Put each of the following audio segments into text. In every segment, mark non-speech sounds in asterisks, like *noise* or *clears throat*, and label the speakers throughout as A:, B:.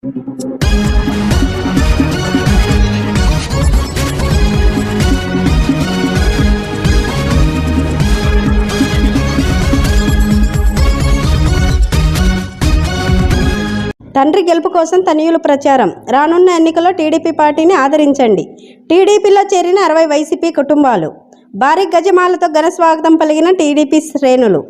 A: తండ్రి గెలుపు కోసం తనయుల ప్రచారం. రానున్న ఎన్నికల్లో టీడీపీ పార్టీని ఆదరించండి. టీడీపీలో చేరిన అరవై వైసీపీ కుటుంబాలు. భారీ గజమాలతో ఘన స్వాగతం పలిగిన టీడీపీ శ్రేణులు.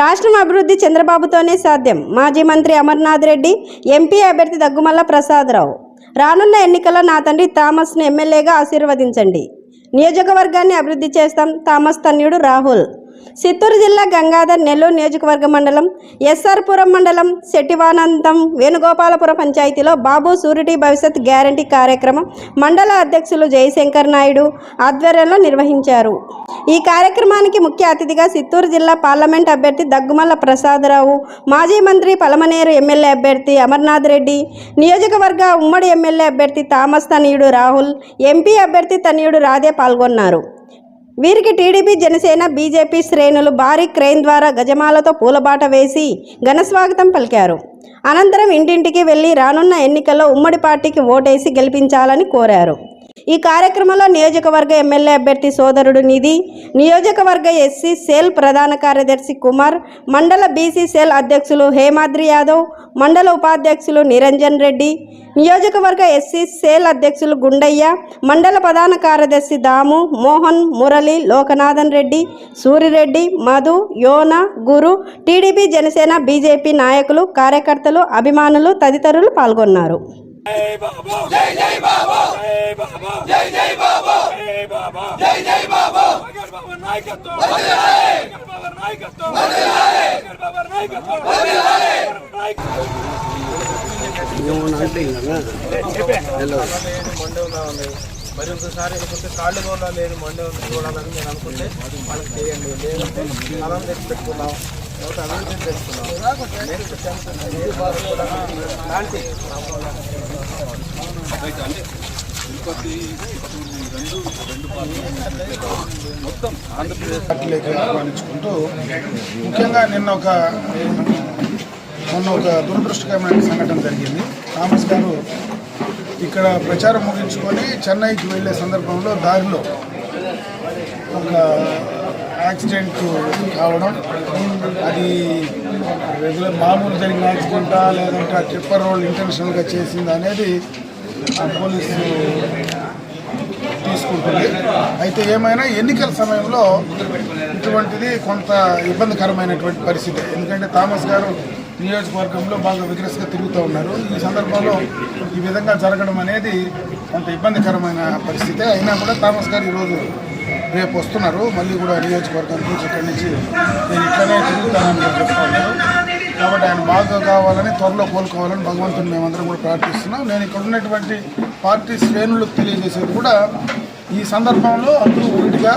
A: రాష్ట్రం అభివృద్ధి చంద్రబాబుతోనే సాధ్యం. మాజీ మంత్రి అమర్నాథ్ రెడ్డి ఎంపీ అభ్యర్థి దగ్గుమల్ల ప్రసాదరావు. రానున్న ఎన్నికల్లో నా తండ్రి థామస్ను ఎమ్మెల్యేగా ఆశీర్వదించండి. నియోజకవర్గాన్ని అభివృద్ధి చేస్తాం థామస్ తన్యుడు రాహుల్. చిత్తూరు జిల్లా గంగాధర్ నెల్లూరు నియోజకవర్గ మండలం ఎస్ఆర్పురం మండలం శెట్టివానంతం వేణుగోపాలపురం పంచాయతీలో బాబు సూరిటీ భవిష్యత్ గ్యారంటీ కార్యక్రమం మండల అధ్యక్షులు జయశంకర్ నాయుడు ఆధ్వర్యంలో నిర్వహించారు. ఈ కార్యక్రమానికి ముఖ్య అతిథిగా చిత్తూరు జిల్లా పార్లమెంట్ అభ్యర్థి దగ్గుమల్ల ప్రసాదరావు మాజీ మంత్రి పలమనేరు ఎమ్మెల్యే అభ్యర్థి అమర్నాథ్ రెడ్డి నియోజకవర్గ ఉమ్మడి ఎమ్మెల్యే అభ్యర్థి థామస్ తనయుడు రాహుల్ ఎంపీ అభ్యర్థి తనయుడు రాధే పాల్గొన్నారు. వీరికి టీడీపీ జనసేన బీజేపీ శ్రేణులు భారీ క్రెయిన్ ద్వారా గజమాలతో పూలబాట వేసి ఘనస్వాగతం పలికారు. అనంతరం ఇంటింటికి వెళ్ళి రానున్న ఎన్నికల్లో ఉమ్మడి పార్టీకి ఓటేసి గెలిపించాలని కోరారు. ఈ కార్యక్రమంలో నియోజకవర్గ ఎమ్మెల్యే అభ్యర్థి సోదరుడు నిధి నియోజకవర్గ ఎస్సీ సెల్ ప్రధాన కార్యదర్శి కుమార్ మండల బీసీ సెల్ అధ్యక్షులు హేమాద్రి యాదవ్ మండల ఉపాధ్యక్షులు నిరంజన్ రెడ్డి నియోజకవర్గ ఎస్సీ సేల్ అధ్యక్షులు గుండయ్య మండల ప్రధాన కార్యదర్శి దాము మోహన్ మురళి లోకనాథన్ రెడ్డి సూరిరెడ్డి మధు యోన గురు టీడీపీ జనసేన బీజేపీ నాయకులు కార్యకర్తలు అభిమానులు తదితరులు పాల్గొన్నారు.
B: జై బాబా. జై జై బాబా. జై బాబా జై జై బాబా జై జై జై మగర్ నాయకత్వం వందనాలే మగర్ నాయకత్వం వందనాలే మగర్ నాయకత్వం వందనాలే
C: మరి ఒకసారి అనుకుంటే కాళ్ళు కూడా లేదు మండే ఉంది చూడాలని నేను అనుకుంటే వాళ్ళకి చేయండి లేదంటే మనం తెచ్చి పెట్టుకున్నాం
D: పాలించుకుంటూ ముఖ్యంగా నిన్న ఒక మొన్న ఒక దురదృష్టకరమైన సంఘటన జరిగింది. థామస్ గారు ఇక్కడ ప్రచారం ముగించుకొని చెన్నైకి వెళ్ళే సందర్భంలో దారిలో ఒక యాక్సిడెంట్ కావడం అది రెగ్యులర్ మామూలు జరిగిన యాక్సిడెంటా లేదంటే ట్రిప్పర్ రోల్ ఇంటెన్షనల్గా చేసింది అనేది ఆ పోలీసు తీసుకుంటుంది. అయితే ఏమైనా ఎన్నికల సమయంలో ఇటువంటిది కొంత ఇబ్బందికరమైనటువంటి పరిస్థితి. ఎందుకంటే థామస్ గారు నియోజకవర్గంలో బాగా విగ్రస్గా తిరుగుతూ ఉన్నారు. ఈ సందర్భంలో ఈ విధంగా జరగడం అనేది కొంత ఇబ్బందికరమైన పరిస్థితి అయినా కూడా థామస్ గారు ఈరోజు రేపు వస్తున్నారు. మళ్ళీ కూడా నియోజకవర్గం నుంచి ఇక్కడి నుంచి నేను ఇట్లనే తిరుగుతానని చెప్పి కాబట్టి ఆయన బాగా కావాలని త్వరలో కోలుకోవాలని భగవంతుని మేమందరం కూడా ప్రార్థిస్తున్నాం. నేను ఇక్కడ ఉన్నటువంటి పార్టీ శ్రేణులకు తెలియజేసేది కూడా ఈ సందర్భంలో అందరూ ఒకటిగా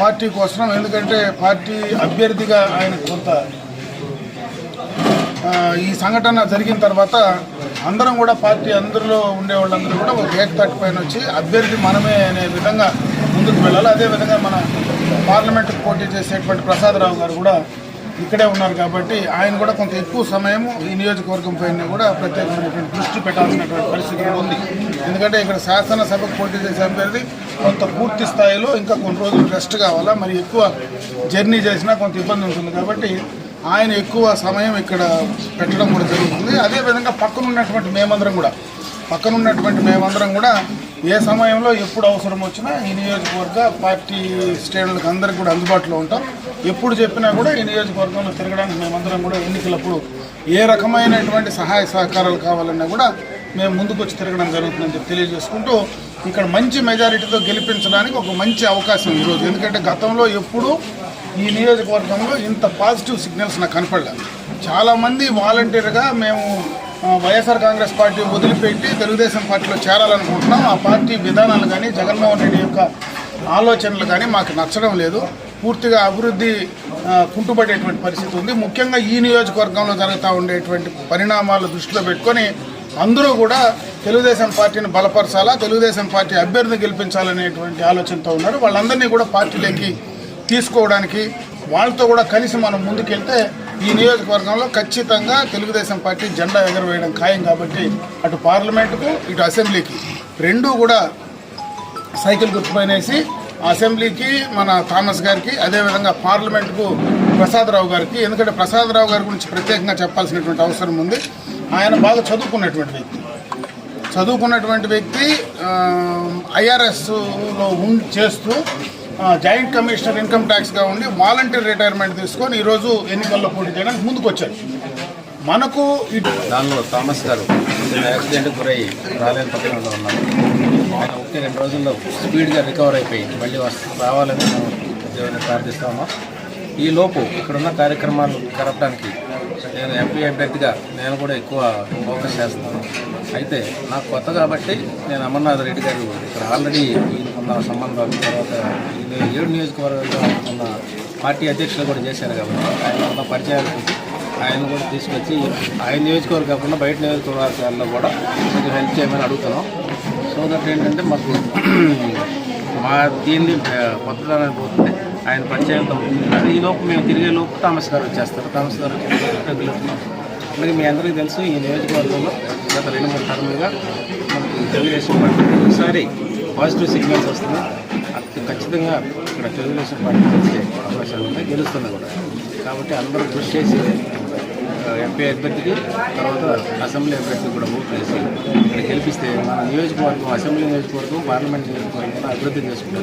D: పార్టీ కోసం ఎందుకంటే పార్టీ అభ్యర్థిగా ఆయన కొంత ఈ సంఘటన జరిగిన తర్వాత అందరం కూడా పార్టీ అందరిలో ఉండే వాళ్ళందరూ కూడా ఒక ఏకతాటి పైన వచ్చి అభ్యర్థి మనమే అనే విధంగా ముందుకు వెళ్ళాలి. అదేవిధంగా మన పార్లమెంట్కి పోటీ చేసేటువంటి ప్రసాదరావు గారు కూడా ఇక్కడే ఉన్నారు కాబట్టి ఆయన కూడా కొంత ఎక్కువ సమయం ఈ నియోజకవర్గం పైన కూడా ప్రత్యేకమైనటువంటి దృష్టి పెట్టాల్సినటువంటి పరిస్థితి కూడా ఉంది. ఎందుకంటే ఇక్కడ శాసనసభకు పోటీ చేసే అభ్యర్థి కొంత పూర్తి స్థాయిలో ఇంకా కొన్ని రోజులు రెస్ట్ కావాలా మరి ఎక్కువ జర్నీ చేసినా కొంత ఇబ్బంది ఉంటుంది కాబట్టి ఆయన ఎక్కువ సమయం ఇక్కడ పెట్టడం కూడా జరుగుతుంది. అదేవిధంగా పక్కన ఉన్నటువంటి మేమందరం కూడా పక్కన ఉన్నటువంటి మేమందరం కూడా ఏ సమయంలో ఎప్పుడు అవసరం వచ్చినా ఈ నియోజకవర్గ పార్టీ శ్రేణులకు అందరికి కూడా అందుబాటులో ఉంటాం. ఎప్పుడు చెప్పినా కూడా ఈ నియోజకవర్గంలో తిరగడానికి మేమందరం కూడా ఎన్నికలప్పుడు ఏ రకమైనటువంటి సహాయ సహకారాలు కావాలన్నా కూడా మేము ముందుకు వచ్చి తిరగడం జరుగుతుందని చెప్పి తెలియజేసుకుంటూ ఇక్కడ మంచి మెజారిటీతో గెలిపించడానికి ఒక మంచి అవకాశం ఈరోజు. ఎందుకంటే గతంలో ఎప్పుడూ ఈ నియోజకవర్గంలో ఇంత పాజిటివ్ సిగ్నల్స్ నాకు కనపడలేదు. చాలామంది వాలంటీర్గా మేము వైఎస్ఆర్ కాంగ్రెస్ పార్టీ వదిలిపెట్టి తెలుగుదేశం పార్టీలో చేరాలనుకుంటున్నాం. ఆ పార్టీ విధానాలు కానీ జగన్మోహన్ రెడ్డి యొక్క ఆలోచనలు కానీ మాకు నచ్చడం లేదు. పూర్తిగా అభివృద్ధి కుంటుపడేటువంటి పరిస్థితి ఉంది. ముఖ్యంగా ఈ నియోజకవర్గంలో జరుగుతూ ఉండేటువంటి పరిణామాలు దృష్టిలో పెట్టుకొని అందరూ కూడా తెలుగుదేశం పార్టీని బలపరచాలా తెలుగుదేశం పార్టీ అభ్యర్థిని గెలిపించాలనేటువంటి ఆలోచనతో ఉన్నారు. వాళ్ళందరినీ కూడా పార్టీలోకి తీసుకోవడానికి వాళ్ళతో కూడా కలిసి మనం ముందుకెళ్తే ఈ నియోజకవర్గంలో ఖచ్చితంగా తెలుగుదేశం పార్టీ జెండా ఎగరవేయడం ఖాయం కాబట్టి అటు పార్లమెంటుకు ఇటు అసెంబ్లీకి. రెండూ కూడా సైకిల్ గుర్తుపైనేసి అసెంబ్లీకి మన థామస్ గారికి అదేవిధంగా పార్లమెంట్కు ప్రసాదరావు గారికి ఎందుకంటే ప్రసాదరావు గారి గురించి ప్రత్యేకంగా చెప్పాల్సినటువంటి అవసరం ఉంది. ఆయన బాగా చదువుకున్నటువంటి వ్యక్తి. చదువుకున్నటువంటి వ్యక్తి ఐఆర్ఎస్లో ఉండి చేస్తూ జాయింట్ కమిషనర్ ఇన్కమ్ ట్యాక్స్గా ఉండి వాలంటీర్ రిటైర్మెంట్ తీసుకొని ఈరోజు ఎన్నికల్లో పోటీ చేయడానికి ముందుకు వచ్చారు మనకు ఇటు
E: దానిలో థామస్ గారు యాక్సిడెంట్ గురయ్యి రాలేని పట్టణంలో ఉన్నారు. ఆయన ఒకే రెండు రోజుల్లో స్పీడ్గా రికవర్ అయిపోయి మళ్ళీ రావాలని మేము దేవుని ప్రార్థిస్తాము ఈ లోపు ఇక్కడున్న కార్యక్రమాలు జరపడానికి నేను ఎంపీ అభ్యర్థిగా నేను కూడా ఎక్కువ ఫోకస్ చేస్తున్నాను. అయితే నాకు కొత్త కాబట్టి నేను అమర్నాథ్ రెడ్డి గారు ఇక్కడ ఆల్రెడీ ఈయనకున్న సంబంధాలు తర్వాత ఏడు నియోజకవర్గంలో ఉన్న పార్టీ అధ్యక్షులు కూడా చేశారు కాబట్టి ఆయన ఉన్న పరిచయాలు ఆయన కూడా తీసుకొచ్చి ఆయన నియోజకవర్గం కాకుండా బయట నియోజకవర్గాల్లో కూడా కొంచెం హెల్ప్ చేయమని అడుగుతున్నాం. సో దట్ ఏంటంటే మాకు *clears throat* మా దీన్ని కొత్తదనం పోతుంది. ఆయన పరిచయంతో ఈ లోపు మేము తిరిగే లోపు థామస్ గారు వచ్చేస్తారు. థామస్ గారు రెగ్యులర్ అలాగే మీ అందరికీ తెలుసు ఈ నియోజకవర్గంలో గత రెండు మూడు టర్ములుగా మనకి తెలుగుదేశం పార్టీ ఒకసారి పాజిటివ్ సిగ్నల్స్ వస్తుంది ఖచ్చితంగా ఇక్కడ తెలుగుదేశం పార్టీ గెలిచే అవకాశాలు ఉన్నాయి గెలుస్తుంది కూడా. కాబట్టి అందరూ కృషి చేసి ఎంపీ అభ్యర్థికి తర్వాత అసెంబ్లీ అభ్యర్థికి కూడా ఓట్ వేసి ఇక్కడ గెలిపిస్తే మన నియోజకవర్గం అసెంబ్లీ నియోజకవర్గం పార్లమెంట్ నియోజకవర్గం అభివృద్ధి చేసుకుంటాం